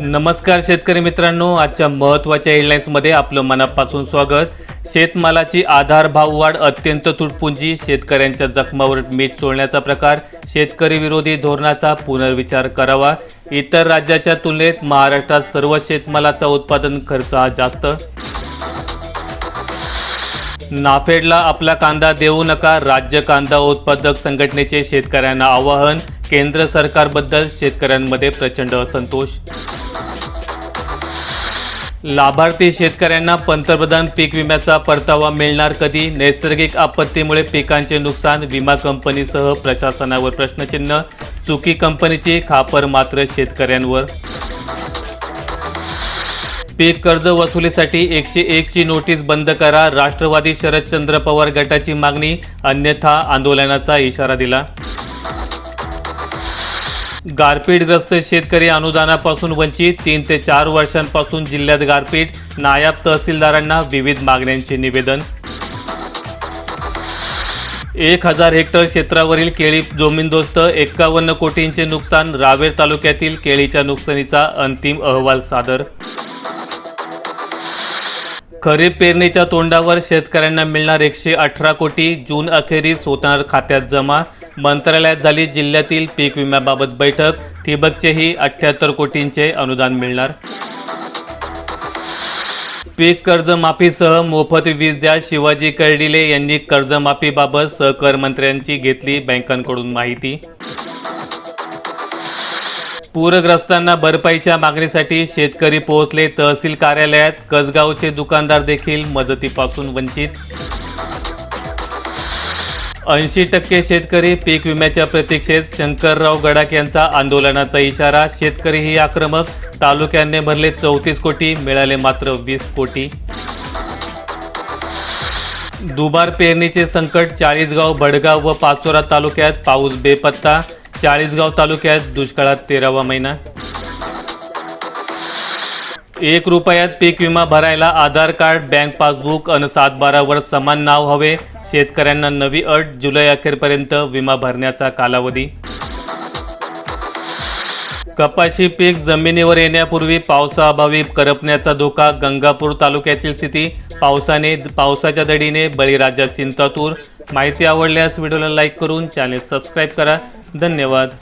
नमस्कार शेतकरी मित्रांनो आजच्या महत्त्वाच्या हेडलाईन्समध्ये आपलं मनापासून स्वागत. शेतमालाची आधार भाव वाढ अत्यंत तुटपुंजी शेतकऱ्यांच्या जखमावर मीठ चोळण्याचा प्रकार शेतकरी विरोधी धोरणाचा पुनर्विचार करावा. इतर राज्याच्या तुलनेत महाराष्ट्रात सर्व शेतमालाचा उत्पादन खर्च हा जास्त. नाफेडला आपला कांदा देऊ नका राज्य कांदा उत्पादक संघटनेचे शेतकऱ्यांना आवाहन केंद्र सरकारबद्दल शेतकऱ्यांमध्ये प्रचंड असंतोष. लाभार्थी शेतकऱ्यांना पंतप्रधान पीक विम्याचा परतावा मिळणार कधी? नैसर्गिक आपत्तीमुळे पिकांचे नुकसान विमा कंपनीसह प्रशासनावर प्रश्नचिन्ह चुकी कंपनीची खापर मात्र शेतकऱ्यांवर. पीक कर्ज वसुलीसाठी एकशे एकची नोटीस बंद करा राष्ट्रवादी शरदचंद्र पवार गटाची मागणी अन्यथा आंदोलनाचा इशारा दिला. गारपीटग्रस्त शेतकरी अनुदानापासून वंचित तीन ते चार वर्षांपासून जिल्ह्यात गारपीट. नायब तहसीलदारांना विविध मागण्यांचे निवेदन. एक हजार हेक्टर क्षेत्रावरील केळी जमीनदोस्त एक्कावन्न कोटींचे नुकसान रावेर तालुक्यातील केळीच्या नुकसानीचा अंतिम अहवाल सादर. खरीप पेरणीच्या तोंडावर शेतकऱ्यांना मिळणार एकशे अठरा कोटी. जून अखेरीस होणार खात्यात जमा. मंत्रालयात झाली जिल्ह्यातील पीक विम्याबाबत बैठक. ठिबकचेही अठ्ठ्याहत्तर कोटींचे अनुदान मिळणार. पीक कर्जमाफीसह मोफत वीज द्या. शिवाजी कर्डिले यांनी कर्जमाफीबाबत सहकार मंत्र्यांची घेतली बँकांकडून माहिती. पूरग्रस्तांना भरपाईच्या मागणीसाठी शेतकरी पोहोचले. तहसील कार्यालयात कसगावचे दुकानदार देखील मदतीपासून वंचित. ऐंशी टक्के शेतकरी पीक विम्याच्या प्रतीक्षेत शंकरराव गडाख यांचा आंदोलनाचा इशारा. शेतकरीही आक्रमक. तालुक्यांनी भरले चौतीस कोटी मिळाले मात्र वीस कोटी. दुबार पेरणीचे संकट चाळीसगाव भडगाव व पाचोरा तालुक्यात पाऊस बेपत्ता. चाळीसगाव तालुक्यात दुष्काळात तेरावा महिना. एक रुपयात पीक विमा भरायला आधार कार्ड बँक पासबुक अन सातबारावर समान नाव हवे. शेतकऱ्यांना नवी अट जुलै अखेरपर्यंत विमा भरण्याचा कालावधी. कपाशी पीक जमिनीवर येण्यापूर्वी पावसाअभावी करपण्याचा धोका गंगापूर तालुक्यातील स्थिती. पावसाने पावसाच्या दडीने बळीराजा चिंतातूर. माहिती आवडल्यास व्हिडिओला लाईक करून चॅनेल सबस्क्राईब करा. धन्यवाद.